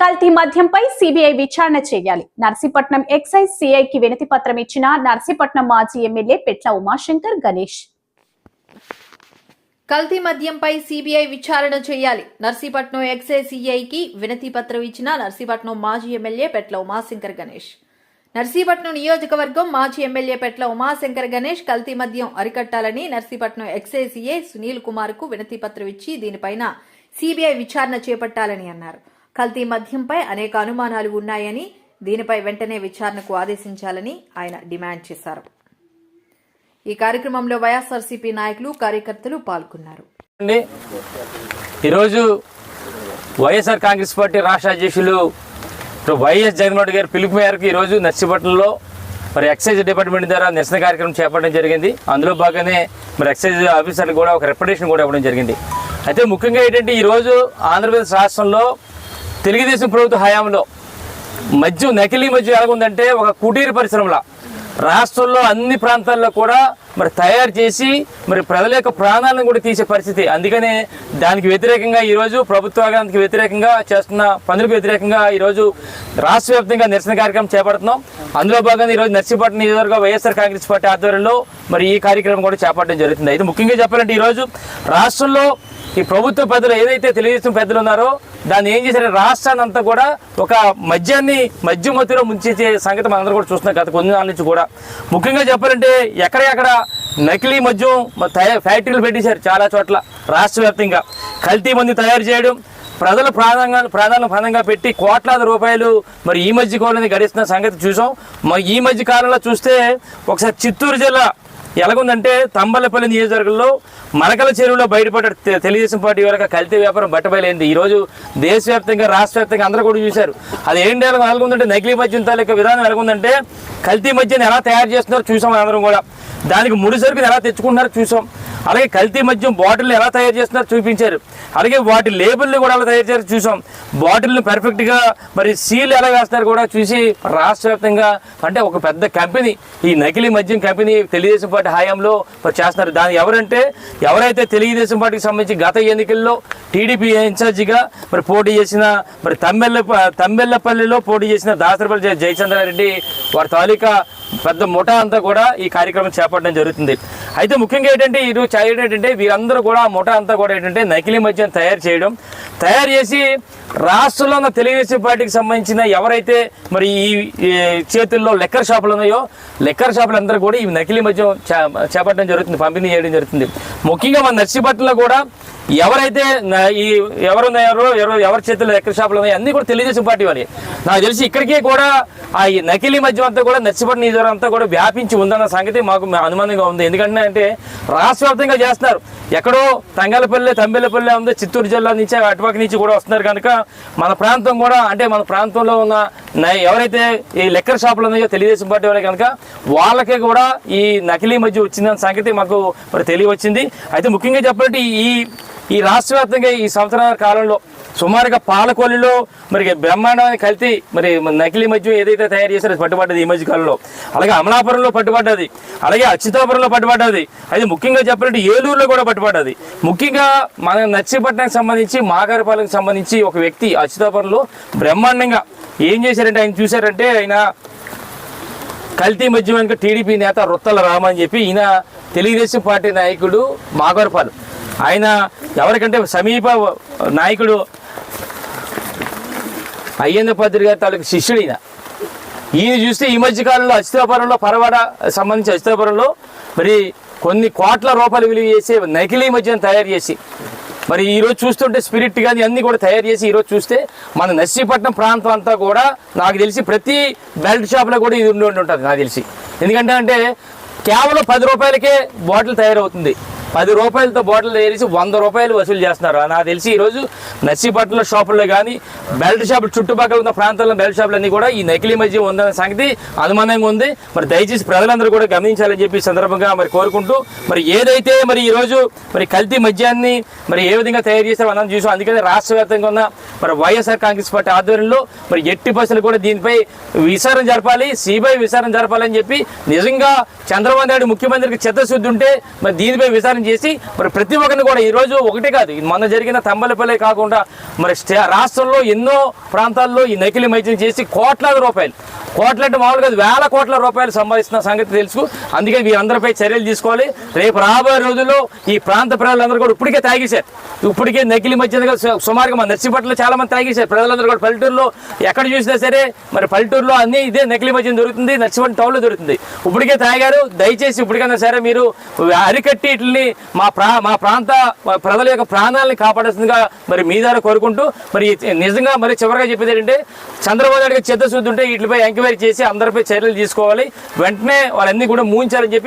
కల్తీ మద్యంపై సిబిఐ విచారణ చేయాలి. నర్సీపట్నం ఎక్సైజ్ సిఐకి వినతి పత్రం ఇచ్చిన నర్సీపట్నం మాజీ ఎమ్మెల్యే పెట్ల ఉమాశంకర్ గణేష్. కల్తీ మద్యంపై సీబీఐ విచారణ చేయాలి. నర్సీపట్నం ఎక్సైజ్ సిఐకి వినతి పత్రం ఇచ్చిన నర్సీపట్నం మాజీ ఎమ్మెల్యే పెట్ల ఉమాశంకర్ గణేష్. నర్సీపట్నం నియోజకవర్గం మాజీ ఎమ్మెల్యే పెట్ల ఉమాశంకర్ గణేష్ కల్తీ మద్యం అరికట్టాలని నర్సీపట్నం ఎక్సైజ్ సిఐ సునీల్ కుమార్కు వినతి పత్రం ఇచ్చి దీనిపైన సీబీఐ విచారణ చేపట్టాలని అన్నారు. కల్తీ మద్యంపై అనేక అనుమానాలు ఉన్నాయని దీనిపై వెంటనే విచారణకు ఆదేశించాలని ఆయన డిమాండ్ చేశారు. ఈ కార్యక్రమంలో వైఎస్ఆర్సీపీ నాయకులు కార్యకర్తలు పాల్గొన్నారు. ఈరోజు వైఎస్ఆర్ కాంగ్రెస్ పార్టీ రాష్ట్ర అధ్యక్షులు వైఎస్ జగన్మోహన్ గారి పిలుపు మేరకు ఈరోజు నర్సీపట్నంలో మరి ఎక్సైజ్ డిపార్ట్మెంట్ ద్వారా నిరసన కార్యక్రమం చేపట్టడం జరిగింది. అందులో భాగంగానే మరి ఎక్సైజ్ ఆఫీసర్లు కూడా ఒక రిప్రజెంటేషన్ కూడా ఇవ్వడం జరిగింది. అయితే ముఖ్యంగా ఏంటంటే ఈరోజు ఆంధ్రప్రదేశ్ రాష్ట్రంలో తెలుగుదేశం ప్రభుత్వ హయాంలో మద్యం నకిలీ మద్యం ఎలాగుందంటే ఒక కుటీర పరిశ్రమల. రాష్ట్రంలో అన్ని ప్రాంతాల్లో కూడా మరి తయారు చేసి మరి ప్రజల యొక్క ప్రాణాలను కూడా తీసే పరిస్థితి. అందుకనే దానికి వ్యతిరేకంగా ఈరోజు ప్రభుత్వానికి వ్యతిరేకంగా చేస్తున్న పనులకు వ్యతిరేకంగా ఈరోజు రాష్ట్ర వ్యాప్తంగా నిరసన కార్యక్రమం చేపడుతున్నాం. అందులో భాగంగా ఈరోజు నర్సీపట్నం నియోజకవర్గ వైఎస్ఆర్ కాంగ్రెస్ పార్టీ ఆధ్వర్యంలో మరి ఈ కార్యక్రమం కూడా చేపట్టడం జరుగుతుంది. అయితే ముఖ్యంగా చెప్పాలంటే ఈరోజు రాష్ట్రంలో ఈ ప్రభుత్వ పెద్దలు ఏదైతే తెలుగుదేశం పెద్దలు ఉన్నారో దాన్ని ఏం చేశారు? రాష్ట్రాన్ని అంతా కూడా ఒక మద్యాన్ని మద్యం మధ్యలో ముంచేసే సంగతి మనందరూ కూడా చూస్తున్నాం గత కొన్ని నాళ్ళ నుంచి కూడా. ముఖ్యంగా చెప్పాలంటే ఎక్కడెక్కడ నకిలీ మద్యం ఫ్యాక్టరీలు పెట్టేశారు చాలా చోట్ల రాష్ట్ర వ్యాప్తంగా. కల్తీ మంది తయారు చేయడం ప్రజల ప్రాధాన్య ప్రాణాలను ప్రాణంగా పెట్టి కోట్లాది రూపాయలు మరి ఈ మధ్య కాలంలో గడిస్తున్న సంగతి చూసాం. మరి ఈ మధ్య కాలంలో చూస్తే ఒకసారి చిత్తూరు జిల్లా ఎలాగుందంటే తంబలపల్లి నియోజకవర్గంలో మరకల చెరువులో బయటపడ్డ తెలుగుదేశం పార్టీ వరకు కల్తీ వ్యాపారం బట్టబయలైంది. ఈ రోజు దేశవ్యాప్తంగా రాష్ట్ర వ్యాప్తంగా అందరూ కూడా చూశారు. అది ఏంటి ఎలాగుందంటే నకిలీ మద్యం తాలూకా విధానం ఎలాగుందంటే కల్తీ మద్యాన్ని ఎలా తయారు చేస్తున్నారో చూసాం అందరం కూడా. దానికి ముడి సరుకులు ఎలా తెచ్చుకుంటున్నారో చూసాం. అలాగే కల్తీ మద్యం బాటిల్ని ఎలా తయారు చేస్తున్నారో చూపించారు. అలాగే వాటి లేబుల్ని కూడా ఎలా తయారు చేయారో చూసాం. బాటిల్ని పర్ఫెక్ట్గా మరి సీల్ ఎలా వేస్తారు కూడా చూసి రాష్ట్ర వ్యాప్తంగా అంటే ఒక పెద్ద కంపెనీ ఈ నకిలీ మద్యం కంపెనీ తెలుగుదేశం పార్టీ హయాంలో చేస్తున్నారు. దాని ఎవరంటే ఎవరైతే తెలుగుదేశం పార్టీకి సంబంధించి గత ఎన్నికల్లో టీడీపీ ఇన్ఛార్జిగా మరి పోటీ చేసిన మరి తమ్మెల్ల తమ్మెల్లపల్లిలో పోటీ చేసిన దాసరపల్లి జయచంద్రారెడ్డి వారి తాలూకా పెద్ద ముఠా అంతా కూడా ఈ కార్యక్రమం చేపట్టడం జరుగుతుంది. అయితే ముఖ్యంగా ఏంటంటే ఇది చేయడం ఏంటంటే వీరందరూ కూడా ముఠ ముఠా అంతా కూడా ఏంటంటే నకిలీ మద్యం తయారు చేయడం తయారు చేసి రాష్ట్రంలో ఉన్న తెలుగుదేశం పార్టీకి సంబంధించిన ఎవరైతే మరి ఈ చేతుల్లో లెక్కర్ షాపులు ఉన్నాయో లెక్కర్ షాపులు అందరూ కూడా ఈ నకిలీ మద్యం చేపట్టడం జరుగుతుంది పంపిణీ చేయడం జరుగుతుంది. ముఖ్యంగా మన నర్సీపట్నంలో కూడా ఎవరైతే ఈ ఎవరున్నారో ఎవరు ఎవరి చేతుల్లో ఎక్కడ షాపులు ఉన్నాయో అన్ని కూడా తెలియజేసిన పార్టీ వాళ్ళు. నాకు తెలిసి ఇక్కడికే కూడా ఆ ఈ నకిలీ మద్యం అంతా కూడా నర్సిపట్నం నియోజకవర్గం అంతా కూడా వ్యాపించి ఉందన్న సంగతి మాకు అనుమానంగా ఉంది. ఎందుకంటే అంటే రాష్ట్రవ్యాప్తంగా చేస్తున్నారు. ఎక్కడో తంగలపల్లె తంబెలపల్లె ఉంది చిత్తూరు జిల్లా నుంచి అటుపక్క నుంచి కూడా వస్తున్నారు కనుక మన ప్రాంతం కూడా అంటే మన ప్రాంతంలో ఉన్న ఎవరైతే ఈ లెక్కర్ షాపులు ఉన్నాయో తెలుగుదేశం పార్టీ వాళ్ళే కనుక వాళ్ళకి కూడా ఈ నకిలీ మధ్య వచ్చిందన్న సంగతి మాకు మరి తెలియవచ్చింది. అయితే ముఖ్యంగా చెప్పాలంటే ఈ ఈ రాష్ట్ర వ్యాప్తంగా ఈ సంవత్సరాల కాలంలో సుమారుగా పాలకొల్లిలో మరి బ్రహ్మాండమైన కల్తీ మరి నకిలీ మద్యం ఏదైతే తయారు చేశారో అది పట్టుబడ్డది ఈ మధ్య కాలంలో. అలాగే అమలాపురంలో పట్టుబడ్డది. అలాగే అచ్యుతాపురంలో పట్టుబడ్డది. అది ముఖ్యంగా చెప్పాలంటే ఏలూరులో కూడా పట్టుబడ్డది. ముఖ్యంగా మన నర్సీపట్నానికి సంబంధించి మాగారపాలెంకి సంబంధించి ఒక వ్యక్తి అచ్యుతాపురంలో బ్రహ్మాండంగా ఏం చేశారంటే ఆయన చూశారంటే ఆయన కల్తీ మద్యం వెనుక టీడీపీ నేత రొత్తల రామ అని చెప్పి ఈయన తెలుగుదేశం పార్టీ నాయకుడు మాగోరపాలు. ఆయన ఎవరికంటే సమీప నాయకుడు అయ్యంద పత్రి గారి తాలూకు శిష్యుడు ఈయన ఈయన చూస్తే ఈ మధ్య కాలంలో అచితాపురంలో పరవాడ సంబంధించి అచితాపురంలో మరి కొన్ని కోట్ల రూపాయలు విలువ చేసే నకిలీ మధ్యన తయారు చేసి మరి ఈరోజు చూస్తుంటే స్పిరిట్ కానీ అన్నీ కూడా తయారు చేసి ఈరోజు చూస్తే మన నర్సీపట్నం ప్రాంతం అంతా కూడా నాకు తెలిసి ప్రతి బెల్ట్ షాప్లో కూడా ఇది ఉండి ఉంటుంది నాకు తెలిసి. ఎందుకంటే అంటే కేవలం పది రూపాయలకే బాటిల్ తయారవుతుంది. పది రూపాయలతో బాటిల్ తయారేసి వంద రూపాయలు వసూలు చేస్తున్నారు. నాకు తెలిసి ఈరోజు నర్సీపట్నం షాపుల్లో కానీ బెల్ట్ షాపులు చుట్టుపక్కల ఉన్న ప్రాంతాల్లో బెల్ట్ షాపులన్నీ కూడా ఈ నకిలీ మధ్య ఉందన్న సంగతి అనుమానంగా ఉంది. మరి దయచేసి ప్రజలందరూ కూడా గమనించాలని చెప్పి సందర్భంగా మరి కోరుకుంటూ మరి ఏదైతే మరి ఈరోజు మరి కల్తీ మద్యాన్ని మరి ఏ విధంగా తయారు చేస్తారో మనం చూసాం. అందుకని రాష్ట్ర వ్యాప్తంగా ఉన్న మరి వైఎస్ఆర్ కాంగ్రెస్ పార్టీ ఆధ్వర్యంలో మరి ఎట్టి బస్సులు కూడా దీనిపై విచారణ జరపాలి సిబిఐ విచారణ జరపాలని చెప్పి నిజంగా చంద్రబాబు నాయుడు ముఖ్యమంత్రికి చిత్తశుద్ధి ఉంటే మరి దీనిపై విచారణ చేసి మరి ప్రతి ఒక్కరిని కూడా ఈరోజు ఒకటే కాదు మొన్న జరిగిన తంబలపల్లి కాకుండా మరి స్టే- రాష్ట్రంలో ఎన్నో ప్రాంతాల్లో ఈ నకిలీ మైత్యం చేసి కోట్లాది రూపాయలు కోట్లంటే మామూలుగా కాదు, వేల కోట్ల రూపాయలు సంపాదిస్తున్న సంగతి తెలుసు. అందుకే వీరందరిపై చర్యలు తీసుకోవాలి. రేపు రాబోయే రోజుల్లో ఈ ప్రాంత ప్రజలందరూ కూడా ఇప్పటికే తాగేశారు. ఇప్పటికే నకిలీ మధ్య సుమారుగా మన నర్సీపట్నంలో చాలా మంది తాగేశారు. ప్రజలందరూ కూడా పల్లెటూరులో ఎక్కడ చూసినా సరే మరి పల్లెటూరులో అన్ని ఇదే నకిలీ మద్యం దొరుకుతుంది నర్సీపట్నం టౌన్లో దొరుకుతుంది. ఇప్పటికే తాగారు. దయచేసి ఇప్పటికైనా సరే మీరు అరికట్టి వీటిని మా ప్రా మా ప్రాంత ప్రజల యొక్క ప్రాణాలని కాపాడాల్సిందిగా మరి మీ ద్వారా కోరుకుంటూ మరి నిజంగా మరి చివరిగా చెప్పేది ఏంటంటే చంద్రబాబు నాయుడు గారి చిత్తశుద్ధి ఉంటే వీటిపై ఎంక్వైరీ చేసి అందరిపై చర్యలు తీసుకోవాలి. వెంటనే వాళ్ళన్నీ కూడా మూయించాలని చెప్పి